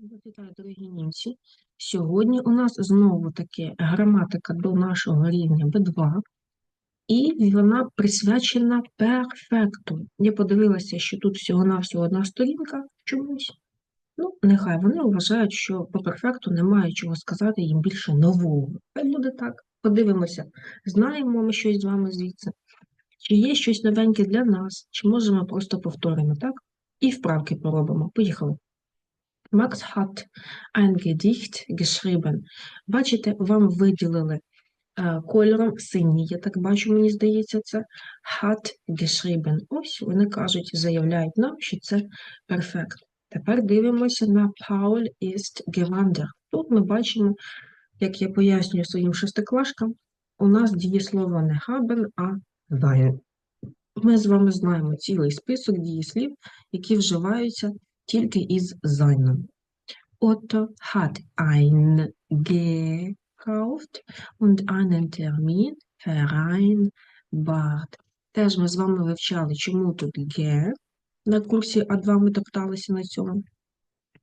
Вітаю, дорогі німці. Сьогодні у нас знову таки граматика до нашого рівня B2, і вона присвячена перфекту. Я подивилася, що тут всього-навсього одна сторінка чомусь. Ну, нехай вони вважають, що по перфекту немає чого сказати їм більше нового. Хай буде так. Подивимося, знаємо ми щось з вами звідси, чи є щось новеньке для нас, чи може ми просто повторимо, так? І вправки поробимо. Поїхали. Max hat ein Gedicht geschrieben. Бачите, вам виділили е, кольором синій, я так бачу, мені здається, це hat geschrieben. Ось вони кажуть, заявляють нам, що це перфект. Тепер дивимося на Paul ist gewandert. Тут ми бачимо, як я пояснюю своїм шестиклашкам, у нас дієслово не haben, а sein. Ми з вами знаємо цілий список дієслів, які вживаються тільки із seinem. Otto hat ein gekauft und einen Termin vereinbart. Теж ми з вами вивчали, чому тут ге. На курсі А2 ми топталися на цьому.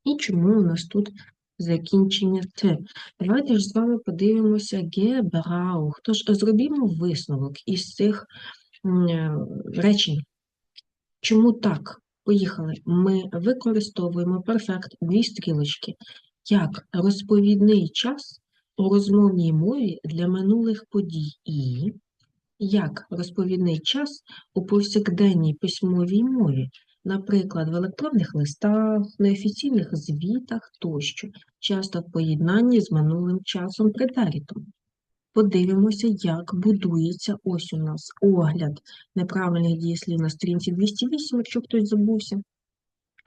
І чому у нас тут закінчення Т. Давайте ж з вами подивимося gebrauch. Тож зробімо висновок із цих е, речень. Чому так? Поїхали. Ми використовуємо перфект дві стрілочки як розповідний час у розмовній мові для минулих подій і як розповідний час у повсякденній письмовій мові, наприклад, в електронних листах, неофіційних звітах тощо, часто в поєднанні з минулим часом претерітом. Подивимося, як будується ось у нас огляд неправильних дієслів на сторінці 208, якщо хтось забувся.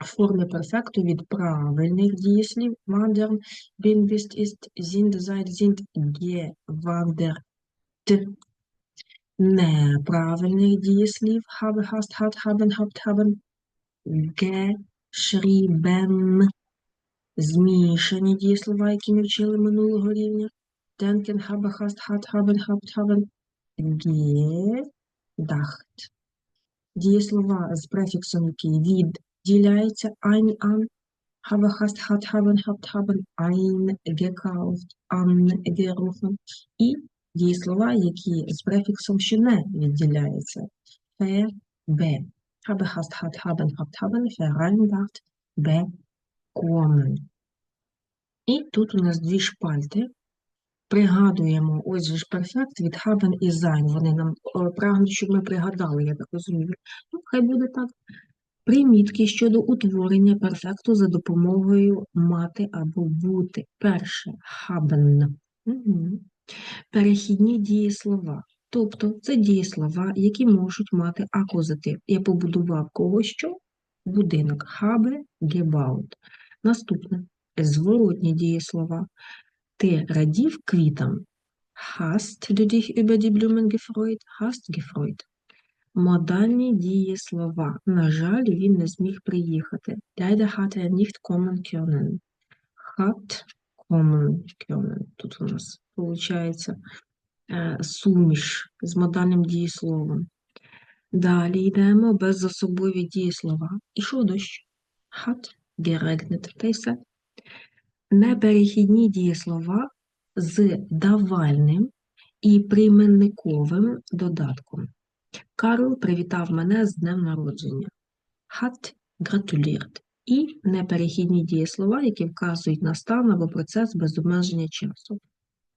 Форми перфекту від правильних дієслів wandern, bin, ist, sind, seid, sind, gewandert. Неправильних дієслів habe, hast, hat, haben, habt, haben, geschrieben. Змішані дієслова, які ми вчили минулого рівня. Denken, habe, hast, hat, haben, habt, haben, gedacht. Дієслова з префіксом, який відділяється ein, an, habe, hast, hat, haben, habt, haben, ein, gekauft, angerufen. І дієслова, які з префіксом, що не відділяється. Ver, be. Habe, hast, hat, haben, habt, haben, vereinbart, bekommen. І тут у нас дві шпальти. Пригадуємо, ось же ж перфект від haben і sein. Вони нам прагнуть, щоб ми пригадали, я так розумію. Ну, хай буде так. Примітки щодо утворення перфекту за допомогою мати або бути. Перше haben. Угу. Перехідні дієслова. Тобто це дієслова, які можуть мати акузатив. Я побудував когось що? Будинок. Habe gebaut. Наступне. Зворотні дієслова. Ти радів квітам. Hast du dich über die Blumen gefreut? Hast gefreut. Модальні дієслова. На жаль, він не зміг приїхати. Leider hat er nicht kommen können. Hat kommen können. Тут у нас виходить суміш з модальним дієсловом. Далі йдемо безособові дієслова. Ішов дощ. Hat geregnet. Та й все. Неперехідні дієслова з давальним і прийменниковим додатком. Карл привітав мене з днем народження. Hat gratuliert. І неперехідні дієслова, які вказують на стан або процес без обмеження часу.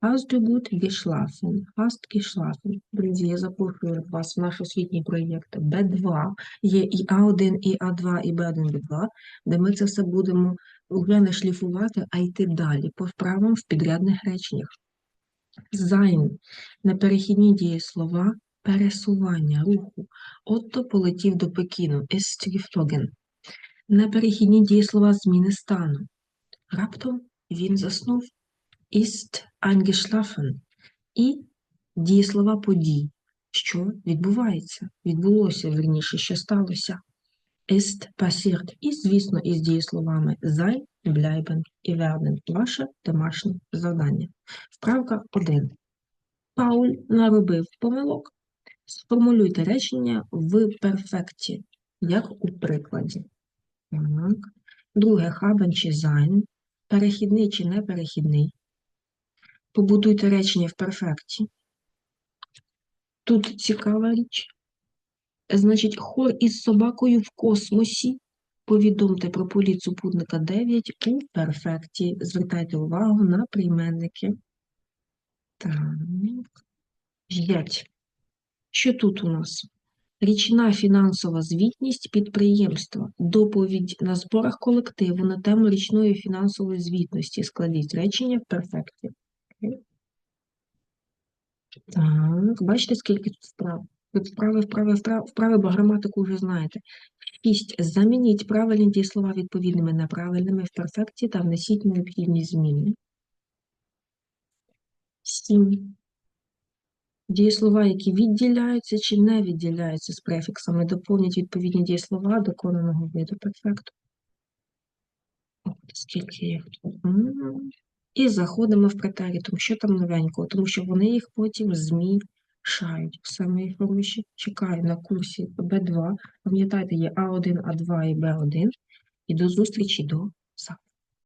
Hast du gut geschlafen? Hast geschlafen. Друзі, я запрошую вас в наш освітній проєкт B2. Є і А1, і А2, і Б1, Б2, де ми це все будемо вже не шліфувати, а йти далі по вправам в підрядних реченнях. Sein – неперехідні дієслова пересування, руху. Отто полетів до Пекіну. Ist geflogen. Неперехідні дієслова зміни стану. Раптом він заснув. Ist eingeschlafen. І дієслова подій. Що відбувається? Відбулося, верніше, що сталося. Ist passiert. І, звісно, із дієсловами sein, bleiben і werden. Ваше домашнє завдання. Вправка 1. Пауль наробив помилок. Сформулюйте речення в перфекті, як у прикладі. Так. Друге, haben чи sein. перехідний чи не перехідний. Побудуйте речення в перфекті. Тут цікава річ. Значить, хор із собакою в космосі. Повідомте про політ супутника 9 у перфекті. Звертайте увагу на прийменники. Так. 5. Що тут у нас? Річна фінансова звітність підприємства. Доповідь на зборах колективу на тему річної фінансової звітності. Складіть речення в перфекті. Так, бачите, скільки тут вправ? Тут вправи, вправи, вправи, вправи, бо граматику вже знаєте. 6. Замініть правильні дієслова відповідними неправильними в перфекті та внесіть необхідні зміни. 7. Дієслова, які відділяються чи не відділяються з префіксами, доповнять відповідні дієслова доконаного виду перфекту. От скільки їх тут. І заходимо в претерітум. Що там новенького? Тому що вони їх потім змішають. в самій хороші. Чекаю на курсі Б2. Пам'ятайте, є А1, А2 і Б1. І до зустрічі до